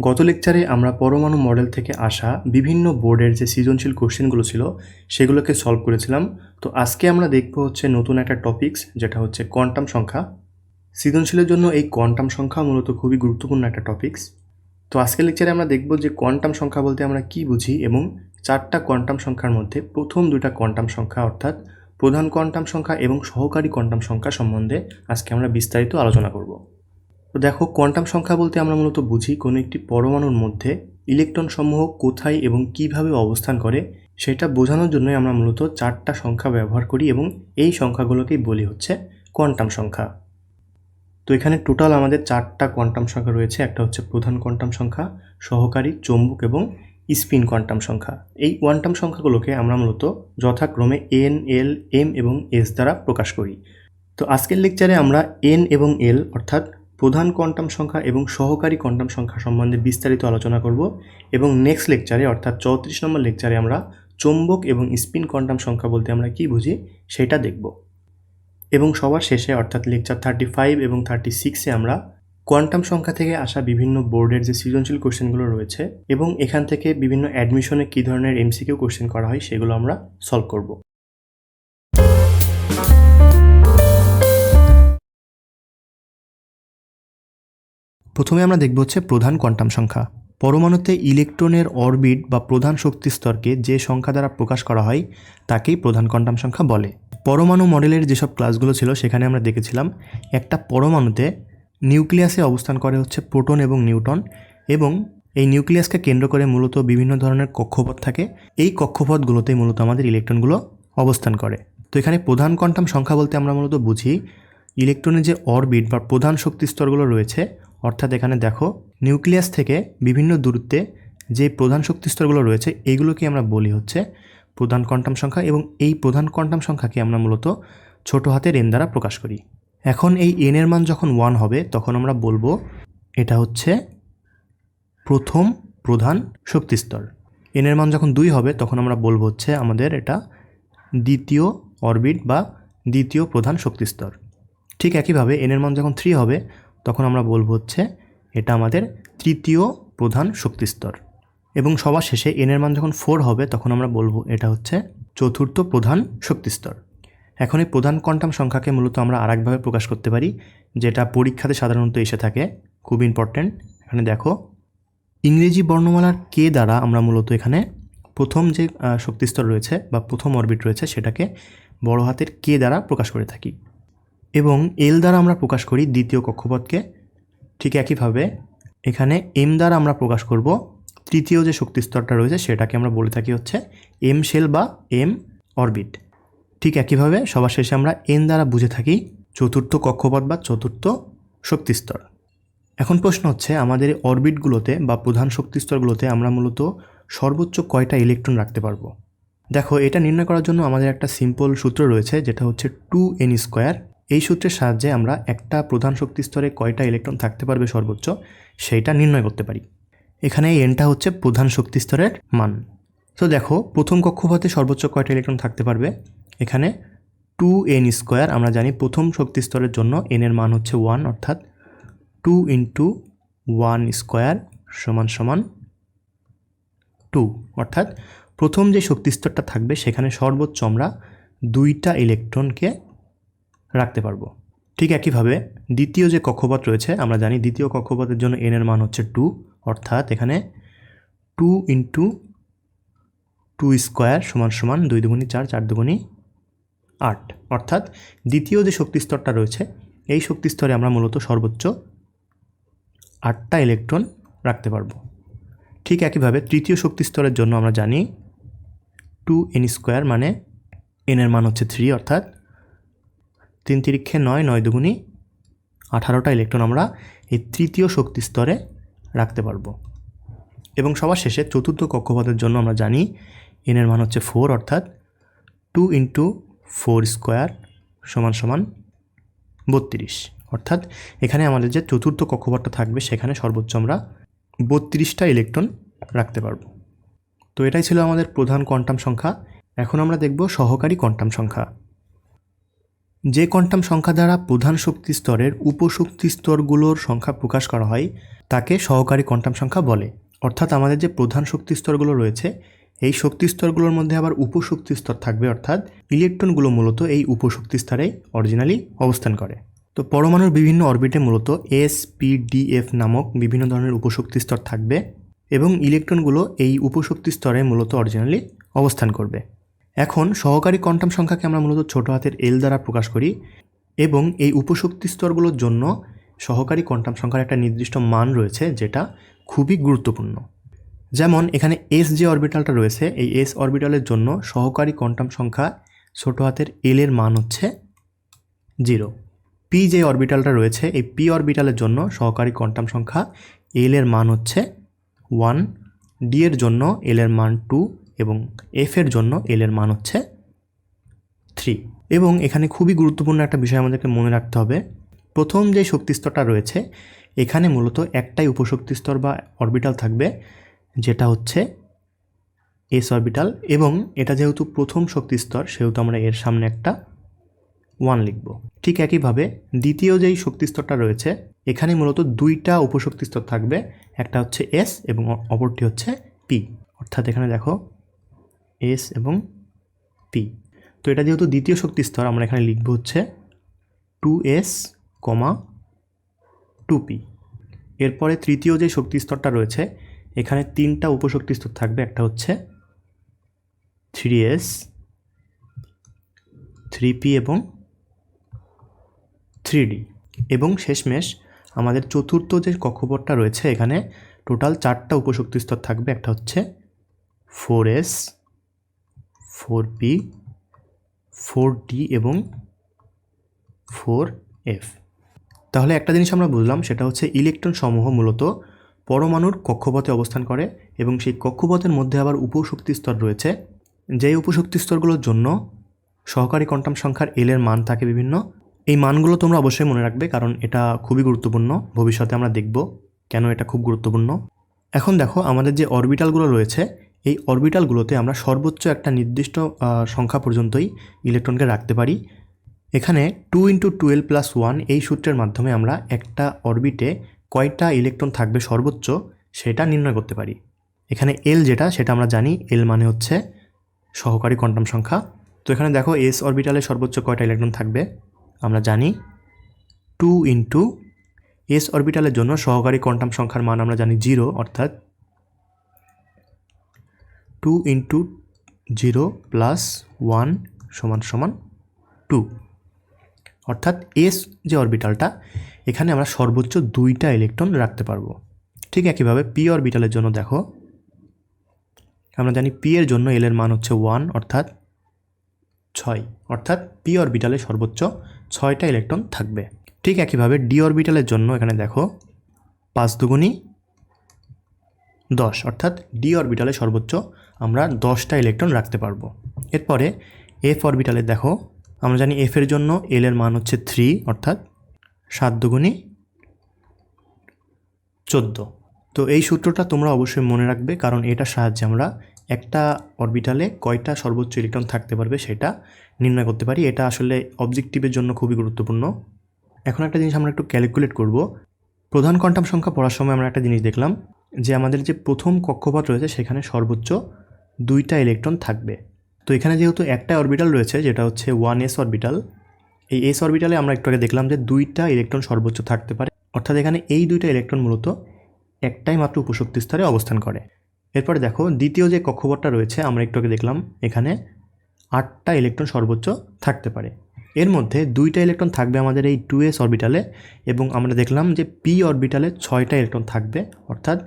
গত লেকচারে আমরা পরমাণু মডেল থেকে আসা বিভিন্ন বোর্ডের যে সৃজনশীল কোশ্চেনগুলো ছিল, সেগুলোকে সলভ করেছিলাম। তো আজকে আমরা দেখব হচ্ছে নতুন একটা টপিকস যেটা হচ্ছে কোয়ান্টাম সংখ্যা। সৃজনশীলের জন্য এই কোয়ান্টাম সংখ্যা মূলত খুবই গুরুত্বপূর্ণ একটা টপিকস তো আজকের লেকচারে আমরা দেখব যে কোয়ান্টাম সংখ্যা বলতে আমরা কি বুঝি এবং চারটা কোয়ান্টাম সংখ্যার মধ্যে প্রথম দুটা কোয়ান্টাম সংখ্যা অর্থাৎ প্রধান কোয়ান্টাম সংখ্যা এবং সহকারী কোয়ান্টাম সংখ্যা সম্বন্ধে আজকে আমরা বিস্তারিত আলোচনা করব। তো দেখো, কোয়ান্টাম সংখ্যা বলতে আমরা মূলত বুঝি কোনো একটি পরমাণুর মধ্যে ইলেকট্রন সমূহ কোথায় এবং কীভাবে অবস্থান করে, সেটা বোঝানোর জন্যই আমরা মূলত চারটা সংখ্যা ব্যবহার করি এবং এই সংখ্যাগুলোকেই বলি হচ্ছে কোয়ান্টাম সংখ্যা। তো এখানে টোটাল আমাদের চারটা কোয়ান্টাম সংখ্যা রয়েছে, একটা হচ্ছে প্রধান কোয়ান্টাম সংখ্যা, সহকারী, চৌম্বক এবং স্পিন কোয়ান্টাম সংখ্যা। এই কোয়ান্টাম সংখ্যাগুলোকে আমরা মূলত যথাক্রমে এন, এল, এম এবং এস দ্বারা প্রকাশ করি। তো আজকের লেকচারে আমরা এন এবং এল অর্থাৎ প্রধান কোয়ান্টাম সংখ্যা এবং সহকারী কোয়ান্টাম সংখ্যা সম্বন্ধে বিস্তারিত আলোচনা করব এবং নেক্সট লেকচারে অর্থাৎ চৌত্রিশ নম্বর লেকচারে আমরা চৌম্বক এবং স্পিন কোয়ান্টাম সংখ্যা বলতে আমরা কি বুঝি সেটা দেখব। এবং সবার শেষে, অর্থাৎ লেকচার থার্টি ফাইভ এবং থার্টি সিক্সে আমরা কোয়ান্টাম সংখ্যা থেকে আসা বিভিন্ন বোর্ডের যে সৃজনশীল কোশ্চেনগুলো রয়েছে এবং এখান থেকে বিভিন্ন অ্যাডমিশনে কী ধরনের এমসিকিউ কোশ্চেন করা হয় সেগুলো আমরা সলভ করব। প্রথমে আমরা দেখব হচ্ছে প্রধান কোয়ান্টাম সংখ্যা। পরমাণুতে ইলেকট্রনের অরবিট বা প্রধান শক্তি স্তরকে যে সংখ্যা দ্বারা প্রকাশ করা হয়, তাকেই প্রধান কোয়ান্টাম সংখ্যা বলে। পরমাণু মডেলের যেসব ক্লাসগুলো ছিল, সেখানে আমরা দেখেছিলাম, একটা পরমাণুতে নিউক্লিয়াসে অবস্থান করে হচ্ছে প্রোটন এবং নিউটন এবং এই নিউক্লিয়াসকে কেন্দ্র করে মূলত বিভিন্ন ধরনের কক্ষপথ থাকে। এই কক্ষপথগুলোতেই মূলত আমাদের ইলেকট্রনগুলো অবস্থান করে। তো এখানে প্রধান কোয়ান্টাম সংখ্যা বলতে আমরা মূলত বুঝি, ইলেকট্রনের যে অরবিট বা প্রধান শক্তি স্তরগুলো রয়েছে অর্থাৎ এখানে দেখো, নিউক্লিয়াস থেকে বিভিন্ন দূরত্বে যে প্রধান শক্তি স্তরগুলো রয়েছে এইগুলোকে আমরা বলি হচ্ছে প্রধান কোয়ান্টাম সংখ্যা এবং এই প্রধান কোয়ান্টাম সংখ্যাকে আমরা মূলত ছোট হাতের এন দ্বারা প্রকাশ করি। এখন এই এন এর মান যখন ওয়ান হবে, তখন আমরা বলব এটা হচ্ছে প্রথম প্রধান শক্তিস্তর এন এর মান যখন দুই হবে, তখন আমরা বলব হচ্ছে আমাদের এটা দ্বিতীয় অরবিট বা দ্বিতীয় প্রধান শক্তিস্তর ঠিক একইভাবে এন এর মান যখন থ্রি হবে তখন আমরা বলব হচ্ছে, এটা আমাদের তৃতীয় প্রধান শক্তিস্তর। এবং সবার শেষে এন এর মান যখন ফোর হবে, তখন আমরা বলব এটা হচ্ছে চতুর্থ প্রধান শক্তিস্তর। এখন এই প্রধান কোয়ান্টাম সংখ্যাকে মূলত আমরা আরেকভাবে প্রকাশ করতে পারি, যেটা পরীক্ষাতে সাধারণত এসে থাকে। খুব ইম্পর্ট্যান্ট এখানে দেখো, ইংরেজি বর্ণমালার কে দ্বারা আমরা মূলত এখানে প্রথম যে শক্তিস্তর রয়েছে বা প্রথম অরবিট রয়েছে, সেটাকে বড় হাতের কে দ্বারা প্রকাশ করে থাকি। এবং এল দ্বারা আমরা প্রকাশ করি দ্বিতীয় কক্ষপথকে। ঠিক একইভাবে এখানে এম দ্বারা আমরা প্রকাশ করব তৃতীয় যে শক্তিস্তরটা রয়েছে সেটাকে আমরা বলে থাকি হচ্ছে এম শেল বা এম অরবিট। ঠিক একইভাবে সবার শেষে আমরা এন দ্বারা বুঝে থাকি চতুর্থ কক্ষপথ বা চতুর্থ শক্তিস্তর। এখন প্রশ্ন হচ্ছে, আমাদের অরবিটগুলোতে বা প্রধান শক্তিস্তরগুলোতে আমরা মূলত সর্বোচ্চ কয়টা ইলেকট্রন রাখতে পারব? দেখো, এটা নির্ণয় করার জন্য আমাদের একটা সিম্পল সূত্র রয়েছে, যেটা হচ্ছে টু এন স্কোয়ার এই সূত্রের সাহায্যে আমরা একটা প্রধান শক্তি স্তরে কয়টা ইলেকট্রন থাকতে পারবে সর্বোচ্চ সেইটা নির্ণয় করতে পারি। এখানে এই এনটা হচ্ছে প্রধান শক্তি স্তরের মান। তো দেখো, প্রথম কক্ষপথে সর্বোচ্চ কয়টা ইলেকট্রন থাকতে পারবে? এখানে টু এন স্কোয়ার আমরা জানি প্রথম শক্তি স্তরের জন্য এন এর মান হচ্ছে ওয়ান অর্থাৎ টু ইন্টু ওয়ান স্কোয়ার সমান সমান টু অর্থাৎ প্রথম যে শক্তি স্তরটা থাকবে সেখানে সর্বোচ্চ আমরা দুইটা ইলেকট্রনকে রাখতে পারব। ঠিক একইভাবে দ্বিতীয় যে কক্ষপথ রয়েছে, আমরা জানি দ্বিতীয় কক্ষপথের জন্য এন এর মান হচ্ছে টু অর্থাৎ এখানে টু ইন্টু টু স্কোয়ার সমান সমান দুই দুগুণি চার চার দুগুণি আট। অর্থাৎ দ্বিতীয় যে শক্তি স্তরটা রয়েছে, এই শক্তি স্তরে আমরা মূলত সর্বোচ্চ আটটা ইলেকট্রন রাখতে পারব। ঠিক একইভাবে তৃতীয় শক্তি স্তরের জন্য আমরা জানি টু এন স্কোয়ার মানে এনের মান হচ্ছে থ্রি অর্থাৎ তিন তিরিক্ষে নয় নয় দুগুণি আঠারোটা ইলেকট্রন আমরা এই তৃতীয় শক্তি স্তরে রাখতে পারব। এবং সবার শেষে চতুর্থ কক্ষপথের জন্য আমরা জানি এনের মান হচ্ছে ফোর অর্থাৎ টু ইন্টু ফোর স্কোয়ার সমান সমান বত্রিশ। অর্থাৎ এখানে আমাদের যে চতুর্থ কক্ষপথটা থাকবে, সেখানে সর্বোচ্চ আমরা বত্রিশটা ইলেকট্রন রাখতে পারব। তো এটাই ছিল আমাদের প্রধান কোয়ান্টাম সংখ্যা। এখন আমরা দেখব সহকারী কোয়ান্টাম সংখ্যা। যে কোয়ান্টাম সংখ্যা দ্বারা প্রধান শক্তি স্তরের উপশক্তি স্তরগুলোর সংখ্যা প্রকাশ করা হয়, তাকে সহকারী কোয়ান্টাম সংখ্যা বলে। অর্থাৎ আমাদের যে প্রধান শক্তি স্তরগুলো রয়েছে, এই শক্তি স্তরগুলোর মধ্যে আবার উপশক্তি স্তর থাকবে, অর্থাৎ ইলেকট্রনগুলো মূলত এই উপশক্তি স্তরেই অরিজিনালি অবস্থান করে। তো পরমাণুর বিভিন্ন অরবিটে মূলত এস পি ডি এফ নামক বিভিন্ন ধরনের উপশক্তি স্তর থাকবে এবং ইলেকট্রনগুলো এই উপশক্তি স্তরে মূলত অরিজিনালি অবস্থান করবে। এখন সহকারী কোয়ান্টাম সংখ্যাকে আমরা মূলত ছোট হাতের এল দ্বারা প্রকাশ করি এবং এই উপশক্তি স্তরগুলোর জন্য সহকারী কোয়ান্টাম সংখ্যার একটা নির্দিষ্ট মান রয়েছে যেটা খুবই গুরুত্বপূর্ণ। যেমন এখানে এস যে অরবিটালটা রয়েছে, এই এস অরবিটালের জন্য সহকারী কোয়ান্টাম সংখ্যা ছোট হাতের এল এর মান হচ্ছে জিরো। পি যে অরবিটালটা রয়েছে, এই পি অরবিটালের জন্য সহকারী কোয়ান্টাম সংখ্যা এল এর মান হচ্ছে ওয়ান ডি এর জন্য এল এর মান টু এবং এফ এর জন্য এল এর মান হচ্ছে থ্রি এবং এখানে খুবই গুরুত্বপূর্ণ একটা বিষয় আমাদেরকে মনে রাখতে হবে। প্রথম যে শক্তি স্তরটা রয়েছে, এখানে মূলত একটাই উপশক্তি স্তর বা অরবিটাল থাকবে, যেটা হচ্ছে এস অরবিটাল এবং এটা যেহেতু প্রথম শক্তি স্তর, সেহেতু আমরা এর সামনে একটা ওয়ান লিখব। ঠিক একইভাবে দ্বিতীয় যেই শক্তি স্তরটা রয়েছে, এখানে মূলত দুইটা উপশক্তি স্তর থাকবে, একটা হচ্ছে এস এবং অপরটি হচ্ছে পি অর্থাৎ এখানে দেখো এস এবং পি তো এটা যেহেতু দ্বিতীয় শক্তি স্তর আমরা এখানে লিখব হচ্ছে two S comma two P. এরপরে তৃতীয় যে শক্তি স্তরটা রয়েছে, এখানে তিনটা উপশক্তি স্তর থাকবে। একটা হচ্ছে থ্রি এস, থ্রি পি এবং থ্রি ডি। এবং শেষমেশ আমাদের চতুর্থ যে কক্ষপথটা রয়েছে, এখানে টোটাল চারটা উপশক্তি স্তর থাকবে। একটা হচ্ছে four S four P four D এবং ফোর এফ। তাহলে একটা জিনিস আমরা বুঝলাম, সেটা হচ্ছে ইলেকট্রন সমূহ মূলত পরমাণুর কক্ষপথে অবস্থান করে এবং সেই কক্ষপথের মধ্যে আবার উপশক্তি স্তর রয়েছে। যেই উপশক্তি স্তরগুলোর জন্য সহকারী কোয়ান্টাম সংখ্যার এলের মান থাকে বিভিন্ন, এই মানগুলো তোমরা অবশ্যই মনে রাখবে কারণ এটা খুবই গুরুত্বপূর্ণ। ভবিষ্যতে আমরা দেখব কেন এটা খুব গুরুত্বপূর্ণ। এখন দেখো, আমাদের যে অরবিটালগুলো রয়েছে এই অরবিটালগুলোতে আমরা সর্বোচ্চ একটা নির্দিষ্ট সংখ্যা পর্যন্তই ইলেকট্রনকে রাখতে পারি। এখানে two into twelve plus one এই সূত্রের মাধ্যমে আমরা একটা অরবিটে কয়টা ইলেকট্রন থাকবে সর্বোচ্চ সেটা নির্ণয় করতে পারি। এখানে এল যেটা, সেটা আমরা জানি এল মানে হচ্ছে সহকারী কোয়ান্টাম সংখ্যা। তো এখানে দেখো এস অরবিটালে সর্বোচ্চ কয়টা ইলেকট্রন থাকবে? আমরা জানি টু ইন্টু এস অরবিটালের জন্য সহকারী কোয়ান্টাম সংখ্যার মান আমরা জানি জিরো, অর্থাৎ two into zero plus one সমান সমান টু অর্থাৎ এস যে অরবিটালটা এখানে আমরা সর্বোচ্চ দুইটা ইলেকট্রন রাখতে পারব। ঠিক একইভাবে পি অরবিটালের জন্য দেখো, আমরা জানি পি এর জন্য এল এর মান হচ্ছে ওয়ান অর্থাৎ ছয়। অর্থাৎ পি অরবিটালে সর্বোচ্চ ছয়টা ইলেকট্রন থাকবে। ঠিক একইভাবে ডি অরবিটালের জন্য এখানে দেখো, পাঁচ দুগুণি দশ। অর্থাৎ ডি অরবিটালে সর্বোচ্চ আমরা দশটা ইলেকট্রন রাখতে পারব। এরপরে এফ অরবিটালে দেখো, আমরা জানি এফ এর জন্য এল এর মান হচ্ছে থ্রি অর্থাৎ সাত দুগুণি চোদ্দ। তো এই সূত্রটা তোমরা অবশ্যই মনে রাখবে, কারণ এটার সাহায্যে আমরা একটা অরবিটালে কয়টা সর্বোচ্চ ইলেকট্রন থাকতে পারবে সেটা নির্ণয় করতে পারি। এটা আসলে অবজেক্টিভের জন্য খুবই গুরুত্বপূর্ণ। এখন একটা জিনিস আমরা একটু ক্যালকুলেট করব। প্রধান কোয়ান্টাম সংখ্যা পড়ার সময় আমরা একটা জিনিস দেখলাম, যে আমাদের যে প্রথম কক্ষপথ রয়েছে সেখানে সর্বোচ্চ দুইটা ইলেকট্রন থাকবে। তো এখানে যেহেতু একটা অরবিটাল রয়েছে, যেটা হচ্ছে ওয়ান এস অরবিটাল এই এস অরবিটালে আমরা একটু আগে দেখলাম যে দুইটা ইলেকট্রন সর্বোচ্চ থাকতে পারে। অর্থাৎ এখানে এই দুইটা ইলেকট্রন মূলত একটাই মাত্র উপশক্তি স্তরে অবস্থান করে। এরপরে দেখো, দ্বিতীয় যে কক্ষপথটা রয়েছে, আমরা একটু আগে দেখলাম, এখানে আটটা ইলেকট্রন সর্বোচ্চ থাকতে পারে। এর মধ্যে দুইটা ইলেকট্রন থাকবে আমাদের এই টু এস অরবিটালে এবং আমরা দেখলাম যে পি অরবিটালে ছয়টা ইলেকট্রন থাকবে, অর্থাৎ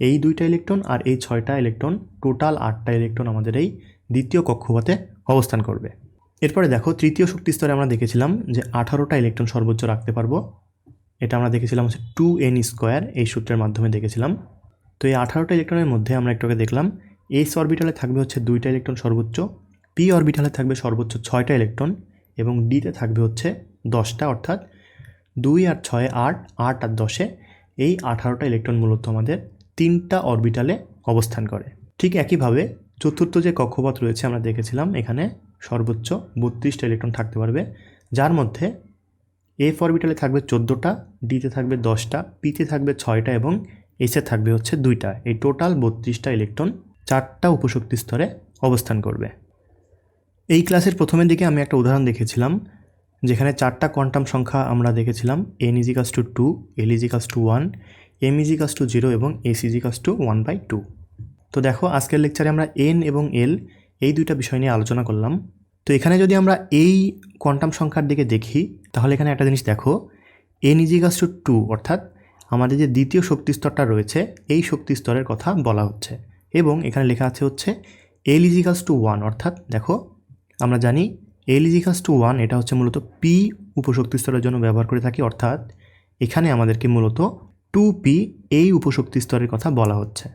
এই দুইটা ইলেকট্রন আর এই ছয়টা ইলেকট্রন টোটাল আটটা ইলেকট্রন আমাদের এই দ্বিতীয় কক্ষপথে অবস্থান করবে। এরপরে দেখো, তৃতীয় শক্তি স্তরে আমরা দেখেছিলাম যে আঠারোটা ইলেকট্রন সর্বোচ্চ রাখতে পারব। এটা আমরা দেখেছিলাম হচ্ছে টু এন স্কোয়ার এই সূত্রের মাধ্যমে দেখেছিলাম। তো এই আঠারোটা ইলেকট্রনের মধ্যে আমরা একটু আগে দেখলাম এস অরবিটালে থাকবে হচ্ছে দুইটা ইলেকট্রন সর্বোচ্চ পি অরবিটালে থাকবে সর্বোচ্চ ছয়টা ইলেকট্রন এবং ডিতে থাকবে হচ্ছে দশটা, অর্থাৎ দুই আর ছয় আট আট আর দশে এই আঠারোটা ইলেকট্রন মূলত আমাদের তিনটা অরবিটালে অবস্থান করে। ঠিক একইভাবে চতুর্থ যে কক্ষপথ রয়েছে আমরা দেখেছিলাম, এখানে সর্বোচ্চ বত্রিশটা ইলেকট্রন থাকতে পারবে, যার মধ্যে এফ অরবিটালে থাকবে চোদ্দোটা ডিতে থাকবে দশটা পিতে থাকবে ছয়টা এবং এসে থাকবে হচ্ছে দুইটা। এই টোটাল বত্রিশটা ইলেকট্রন চারটা উপশক্তি স্তরে অবস্থান করবে। এই ক্লাসের প্রথমের দিকে আমি একটা উদাহরণ দেখেছিলাম, যেখানে চারটা কোয়ান্টাম সংখ্যা আমরা দেখেছিলাম, n ইজিকাস to two, l ইজিকাস to one m ইজিকাস টু জিরো এবং এস ইজিকাস টু ওয়ান বাই টু তো দেখো, আজকের লেকচারে আমরা এন এবং এল এই দুইটা বিষয় নিয়ে আলোচনা করলাম। তো এখানে যদি আমরা এই কোয়ান্টাম সংখ্যার দিকে দেখি, তাহলে এখানে একটা জিনিস দেখো। এন ইজিকাস টু টু অর্থাৎ আমাদের যে দ্বিতীয় শক্তি স্তরটা রয়েছে, এই শক্তি স্তরের কথা বলা হচ্ছে। এবং এখানে লেখা আছে হচ্ছে এল ইজিকাস টু ওয়ান অর্থাৎ দেখো, আমরা জানি এল ইজিকাস টু ওয়ান এটা হচ্ছে মূলত পি উপশক্তি স্তরের জন্য ব্যবহার করে থাকি, অর্থাৎ এখানে আমাদেরকে মূলত টু পি এই উপশক্তি স্তরের কথা বলা হচ্ছে।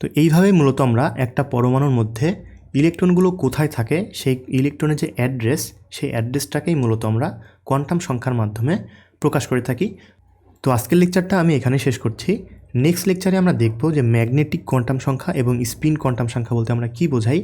তো এইভাবেই মূলত আমরা একটা পরমাণুর মধ্যে ইলেকট্রনগুলো কোথায় থাকে, সেই ইলেকট্রনের যে অ্যাড্রেস, সেই অ্যাড্রেসটাকেই মূলত আমরা কোয়ান্টাম সংখ্যার মাধ্যমে প্রকাশ করে থাকি। তো আজকের লেকচারটা আমি এখানে শেষ করছি। নেক্সট লেকচারে আমরা দেখব যে ম্যাগনেটিক কোয়ান্টাম সংখ্যা এবং স্পিন কোয়ান্টাম সংখ্যা বলতে আমরা কী বোঝাই।